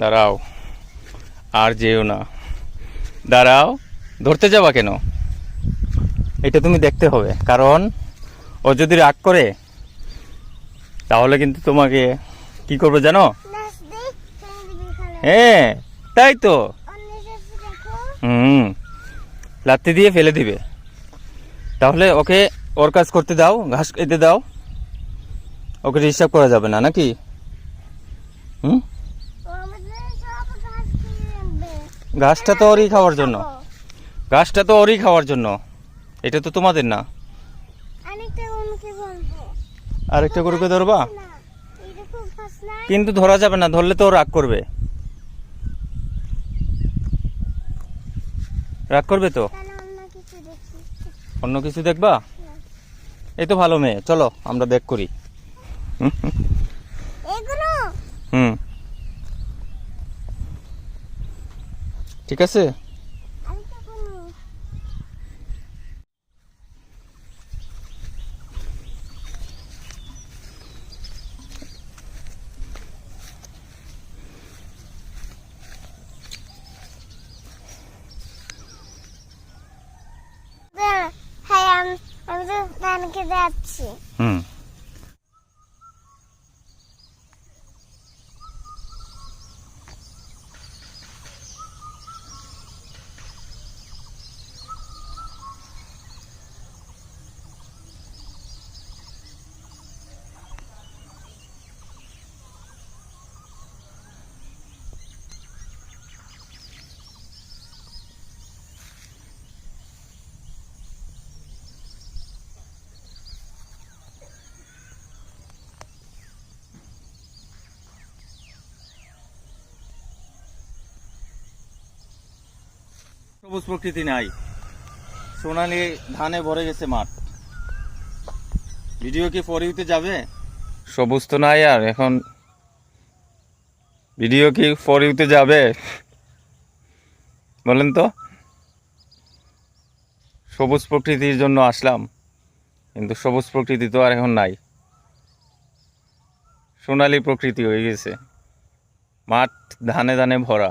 দাঁড়াও, আর যেও না। দাঁড়াও, ধরতে যাবা কেন? এটা তুমি দেখতে হবে, কারণ ও যদি রাগ করে, তাহলে কিন্তু তোমাকে কি করবে জানো? হ্যাঁ তাই তো? হুম, লাত্তি দিয়ে ফেলে দিবে। তাহলে ওকে ওর কাজ করতে দাও, ঘাস খেতে দাও। ওকে ডিস্টার্ব করা যাবে না, নাকি? হুম? ঘাসটা তো ওরই খাওয়ার জন্য। ঘাসটা তো ওরই খাওয়ার জন্য। এটা তো তোমাদের না। আরেকটা গরুকে ধরবা? কিন্তু ধরা যাবে না, ধরলে তো রাগ করবে। রাগ করবে তো? অন্য কিছু দেখবা? এই তো ভালো মেয়ে চলো আমরা দেখ করি। হুম। ঠিক আছে আরেকটা কোনো হ্যাঁ আমি তো নানকে যাচ্ছি। হুম। সবুজ প্রকৃতি নাই। সোনালি ধানে ভরে গেছে মাঠ। ভিডিও কি ফর ইউতে যাবে? সবুজ তো নাই আর, এখন ভিডিও কি ফর ইউতে যাবে? বলেন তো। সবুজ প্রকৃতির জন্য আসলাম, কিন্তু সবুজ প্রকৃতি তো আর এখন নাই। সোনালি প্রকৃতি হয়ে গেছে। মাঠ ধানে ধানে ভরা।